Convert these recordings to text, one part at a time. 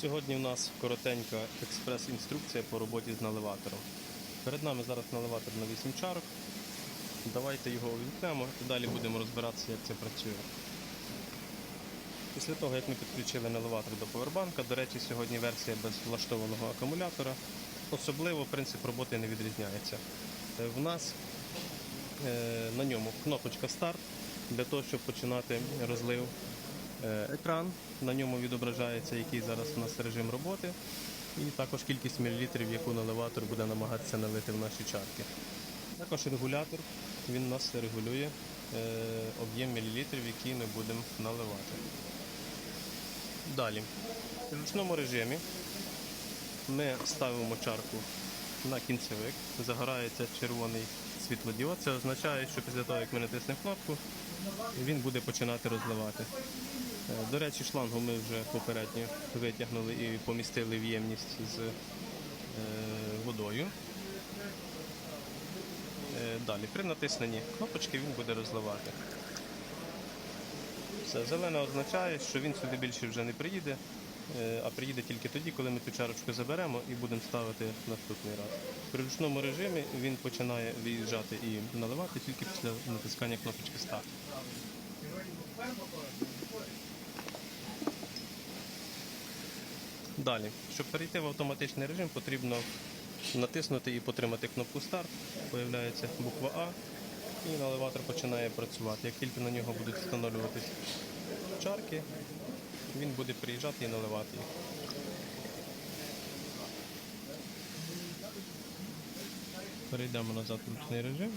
Сьогодні в нас коротенька експрес-інструкція по роботі з наливатором. Перед нами зараз наливатор на 8 чарок. Давайте його увімкнемо і далі будемо розбиратися, як це працює. Після того, як ми підключили наливатор до повербанка, до речі, сьогодні версія без влаштованого акумулятора. Особливо принцип роботи не відрізняється. Е, В нас е, на ньому кнопочка старт для того, щоб починати розлив. Е, Екран, на ньому відображається, який зараз у нас режим роботи, і також кількість мілілітрів, яку наливатор буде намагатися налити в наші чарки. Також регулятор, він у нас регулює е, об'єм мілілітрів, які ми будемо наливати. Далі, в ручному режимі ми ставимо чарку на кінцевик, загорається червоний світлодіод. Це означає, що після того, як ми натиснемо кнопку, він буде починати розливати. До речі, шлангу ми вже попередньо витягнули і помістили в ємність з е, водою. Е, Далі, при натисненні кнопочки він буде розливати. Все, зелене означає, що він сюди більше вже не приїде, е, а приїде тільки тоді, коли ми цю чарочку заберемо і будемо ставити наступний раз. При ручному режимі він починає виїжджати і наливати тільки після натискання кнопочки старт. Далі, щоб перейти в автоматичний режим, потрібно натиснути і потримати кнопку старт. Появляється буква А і наливатор починає працювати. Як тільки на нього будуть встановлюватись чарки, він буде приїжджати і наливати їх. Перейдемо назад в ручний режим.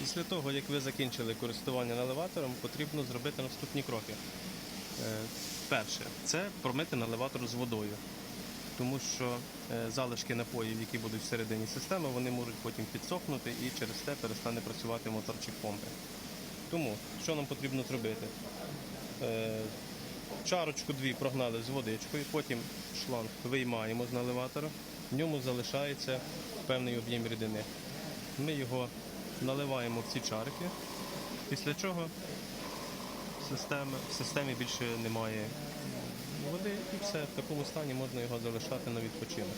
Після того, як ви закінчили користування наливатором, потрібно зробити наступні кроки. Е, Перше, це промити наливатор з водою, тому що е, залишки напоїв, які будуть всередині системи, вони можуть потім підсохнути і через те перестане працювати моторчик помпи. Тому що нам потрібно зробити? Е, Чарочку дві прогнали з водичкою, потім шланг виймаємо з наливатора, в ньому залишається певний об'єм рідини. Ми його наливаємо в ці чарки, після чого системи, в системі більше немає води і все, в такому стані можна його залишати на відпочинок.